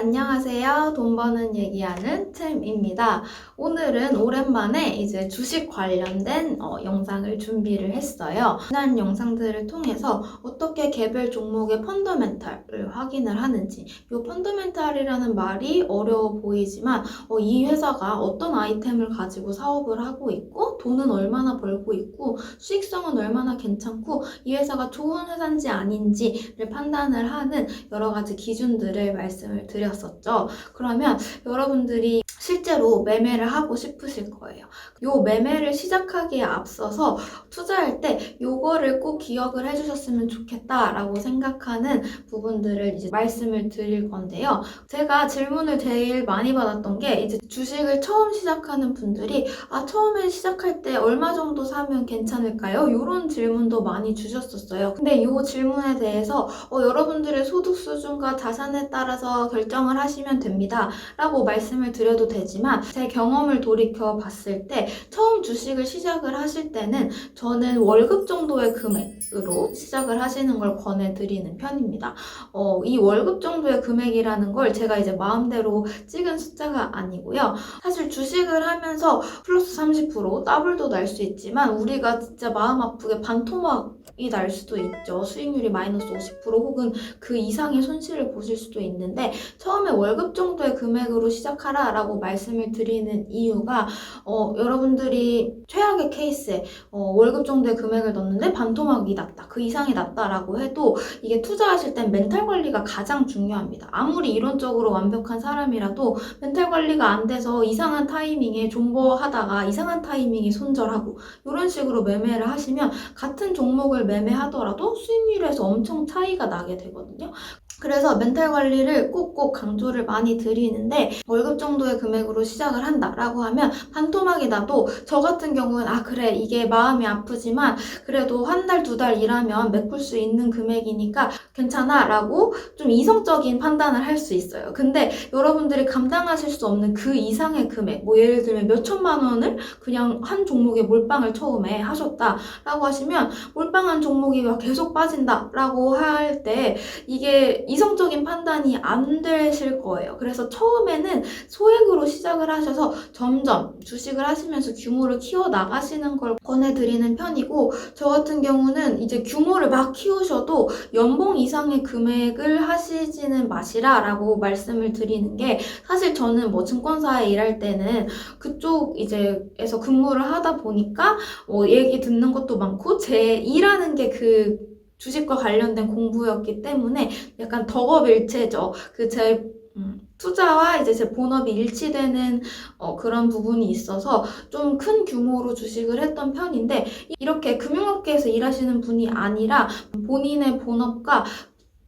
안녕하세요. 돈 버는 얘기하는 챔입니다. 오늘은 오랜만에 이제 주식 관련된 어, 영상을 준비를 했어요. 지난 영상들을 통해서 어떻게 개별 종목의 펀더멘탈을 확인을 하는지, 이 펀더멘탈이라는 말이 어려워 보이지만 어, 이 회사가 어떤 아이템을 가지고 사업을 하고 있고 돈은 얼마나 벌고 있고 수익성은 얼마나 괜찮고 이 회사가 좋은 회사인지 아닌지를 판단을 하는 여러 가지 기준들을 말씀을 드렸었죠. 그러면 여러분들이 실제로 매매를 하고 싶으실 거예요. 요 매매를 시작하기에 앞서서 투자할 때 요거를 꼭 기억을 해주셨으면 좋겠다라고 생각하는 부분들을 이제 말씀을 드릴 건데요. 제가 질문을 제일 많이 받았던 게 이제 주식을 처음 시작하는 분들이 아 처음에 시작할 때 얼마 정도 사면 괜찮을까요? 이런 질문도 많이 주셨었어요. 근데 이 질문에 대해서 어, 여러분들의 소득 수준과 자산에 따라서 결정을 하시면 됩니다. 라고 말씀을 드려도 되 지만 제 경험을 돌이켜 봤을 때 처음 주식을 시작을 하실 때는 저는 월급 정도의 금액으로 시작을 하시는 걸 권해드리는 편입니다. 어, 이 월급 정도의 금액이라는 걸 제가 이제 마음대로 찍은 숫자가 아니고요. 사실 주식을 하면서 플러스 30% 더블도 날 수 있지만 우리가 진짜 마음 아프게 반토막이 날 수도 있죠. 수익률이 마이너스 50% 혹은 그 이상의 손실을 보실 수도 있는데 처음에 월급 정도의 금액으로 시작하라 라고 말씀을 드리는 이유가 어, 여러분들이 최악의 케이스에 어, 월급 정도의 금액을 넣는데 반토막이 났다. 그 이상이 났다라고 해도 이게 투자하실 땐 멘탈 관리가 가장 중요합니다. 아무리 이론적으로 완벽한 사람이라도 멘탈 관리가 안 돼서 이상한 타이밍에 존버하다가 이상한 타이밍에 손절하고 이런 식으로 매매를 하시면 같은 종목을 매매하더라도 수익률에서 엄청 차이가 나게 되거든요. 그래서 멘탈 관리를 꼭꼭 강조를 많이 드리는데 월급 정도의 금액으로 시작을 한다라고 하면 반토막이 나도 저 같은 경우는 아 그래 이게 마음이 아프지만 그래도 한 달두달 일하면 메꿀 수 있는 금액이니까 괜찮아 라고 좀 이성적인 판단을 할 수 있어요. 근데 여러분들이 감당하실 수 없는 그 이상의 금액 뭐 예를 들면 몇 천만 원을 그냥 한 종목에 몰빵을 처음에 하셨다라고 하시면 몰빵한 종목이 계속 빠진다라고 할 때 이게 이성적인 판단이 안 되실 거예요. 그래서 처음에는 소액으로 시작을 하셔서 점점 주식을 하시면서 규모를 키워 나가시는 걸 권해드리는 편이고 저 같은 경우는 이제 규모를 막 키우셔도 연봉 이상의 금액을 하시지는 마시라라고 말씀을 드리는 게 사실 저는 뭐 증권사에 일할 때는 그쪽 이제에서 근무를 하다 보니까 뭐 얘기 듣는 것도 많고 제 일하는 게그 주식과 관련된 공부였기 때문에 약간 덕업일체죠. 그제 음, 투자와 이제 제 본업이 일치되는 어, 그런 부분이 있어서 좀 큰 규모로 주식을 했던 편인데 이렇게 금융업계에서 일하시는 분이 아니라 본인의 본업과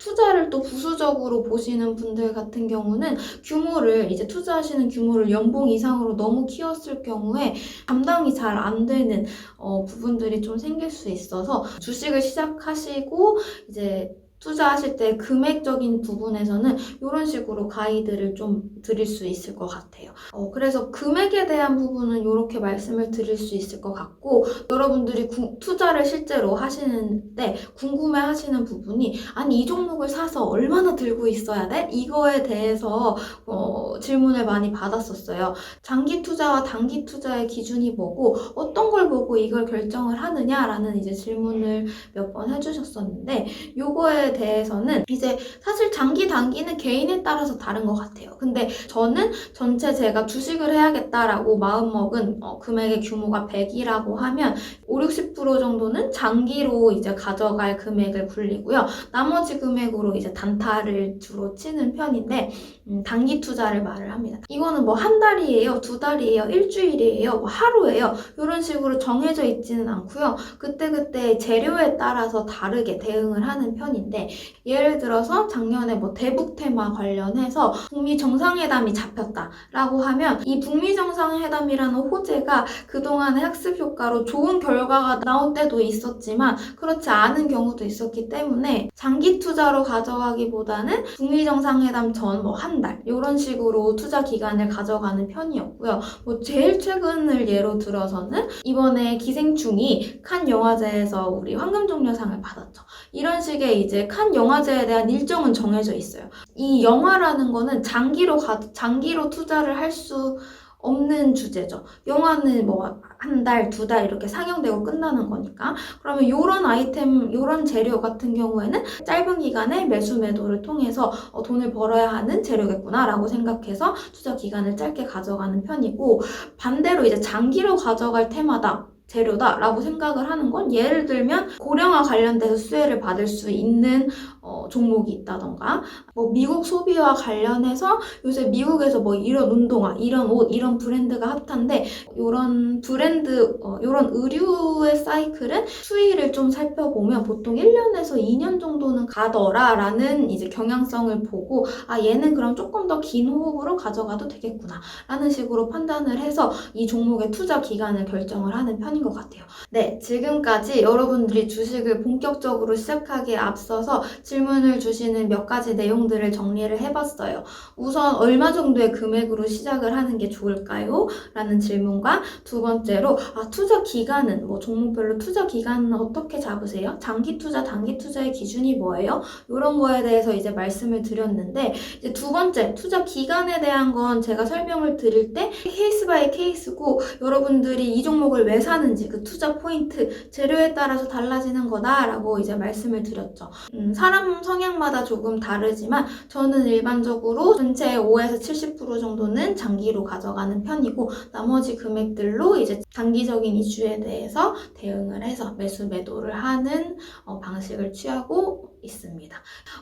투자를 또 부수적으로 보시는 분들 같은 경우는 규모를 이제 투자하시는 규모를 연봉 이상으로 너무 키웠을 경우에 감당이 잘 안 되는 어, 부분들이 좀 생길 수 있어서 주식을 시작하시고 이제 투자하실 때 금액적인 부분에서는 이런 식으로 가이드를 좀 드릴 수 있을 것 같아요. 어, 그래서 금액에 대한 부분은 이렇게 말씀을 드릴 수 있을 것 같고 여러분들이 구, 투자를 실제로 하시는데 궁금해 하시는 부분이 아니 이 종목을 사서 얼마나 들고 있어야 돼? 이거에 대해서 어, 질문을 많이 받았었어요. 장기 투자와 단기 투자의 기준이 뭐고 어떤 걸 보고 이걸 결정을 하느냐라는 이제 질문을 몇 번 해주셨었는데 요거에 대해서는 이제 사실 장기 단기는 개인에 따라서 다른 것 같아요. 근데 저는 전체 제가 주식을 해야겠다라고 마음먹은 어, 금액의 규모가 100이라고 하면 5, 60% 정도는 장기로 이제 가져갈 금액을 굴리고요. 나머지 금액으로 이제 단타를 주로 치는 편인데 음, 단기 투자를 말을 합니다. 이거는 뭐 한 달이에요, 두 달이에요, 일주일이에요, 뭐 하루예요. 이런 식으로 정해져 있지는 않고요. 그때그때 재료에 따라서 다르게 대응을 하는 편인데 예를 들어서 작년에 뭐 대북 테마 관련해서 북미 정상회담이 잡혔다라고 하면 이 북미 정상회담이라는 호재가 그동안의 학습 효과로 좋은 결과가 나온 때도 있었지만 그렇지 않은 경우도 있었기 때문에 장기 투자로 가져가기보다는 북미 정상회담 전 뭐 한 달 이런 식으로 투자 기간을 가져가는 편이었고요. 뭐 제일 최근을 예로 들어서는 이번에 기생충이 칸 영화제에서 우리 황금종려상을 받았죠. 이런 식의 이제 칸 영화제에 대한 일정은 정해져 있어요. 이 영화라는 거는 장기로 가, 장기로 투자를 할 수 없는 주제죠. 영화는 뭐 한 달, 두 달 이렇게 상영되고 끝나는 거니까. 그러면 요런 아이템, 요런 재료 같은 경우에는 짧은 기간에 매수 매도를 통해서 어, 돈을 벌어야 하는 재료겠구나라고 생각해서 투자 기간을 짧게 가져가는 편이고 반대로 이제 장기로 가져갈 테마다 재료다라고 생각을 하는 건 예를 들면 고령화 관련돼서 수혜를 받을 수 있는 어, 종목이 있다던가. 뭐 미국 소비와 관련해서 요새 미국에서 뭐 이런 운동화, 이런 옷, 이런 브랜드가 핫한데 이런 브랜드, 어, 이런 의류의 사이클은 수위를 좀 살펴보면 보통 1년에서 2년 정도는 가더라라는 이제 경향성을 보고 아 얘는 그럼 조금 더 긴 호흡으로 가져가도 되겠구나 라는 식으로 판단을 해서 이 종목의 투자 기간을 결정을 하는 편인 것 같아요. 네, 지금까지 여러분들이 주식을 본격적으로 시작하기에 앞서서 질문을 주시는 몇 가지 내용들을 정리를 해봤어요. 우선 얼마 정도의 금액으로 시작을 하는 게 좋을까요? 라는 질문과 두 번째로 아, 투자 기간은 뭐 종목별로 투자 기간은 어떻게 잡으세요? 장기 투자, 단기 투자의 기준이 뭐예요? 이런 거에 대해서 이제 말씀을 드렸는데 이제 두 번째 투자 기간에 대한 건 제가 설명을 드릴 때 케이스 바이 케이스고 여러분들이 이 종목을 왜 사는 지 그 투자 포인트 재료에 따라서 달라지는 거다라고 이제 말씀을 드렸죠. 음, 사람 성향마다 조금 다르지만 저는 일반적으로 전체의 5에서 70% 정도는 장기로 가져가는 편이고 나머지 금액들로 이제 단기적인 이슈에 대해서 대응을 해서 매수 매도를 하는 어, 방식을 취하고 있습니다.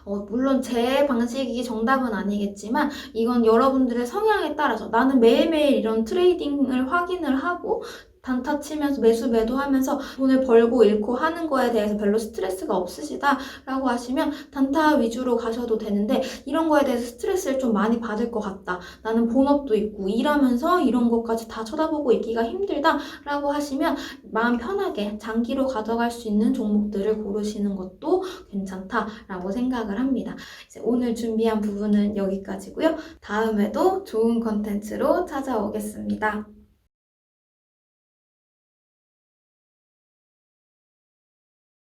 어, 물론 제 방식이 정답은 아니겠지만 이건 여러분들의 성향에 따라서 나는 매일매일 이런 트레이딩을 확인을 하고 단타 치면서 매수 매도하면서 돈을 벌고 잃고 하는 거에 대해서 별로 스트레스가 없으시다라고 하시면 단타 위주로 가셔도 되는데 이런 거에 대해서 스트레스를 좀 많이 받을 것 같다. 나는 본업도 있고 일하면서 이런 것까지 다 쳐다보고 있기가 힘들다라고 하시면 마음 편하게 장기로 가져갈 수 있는 종목들을 고르시는 것도 괜찮다라고 생각을 합니다. 오늘 준비한 부분은 여기까지고요. 다음에도 좋은 컨텐츠로 찾아오겠습니다.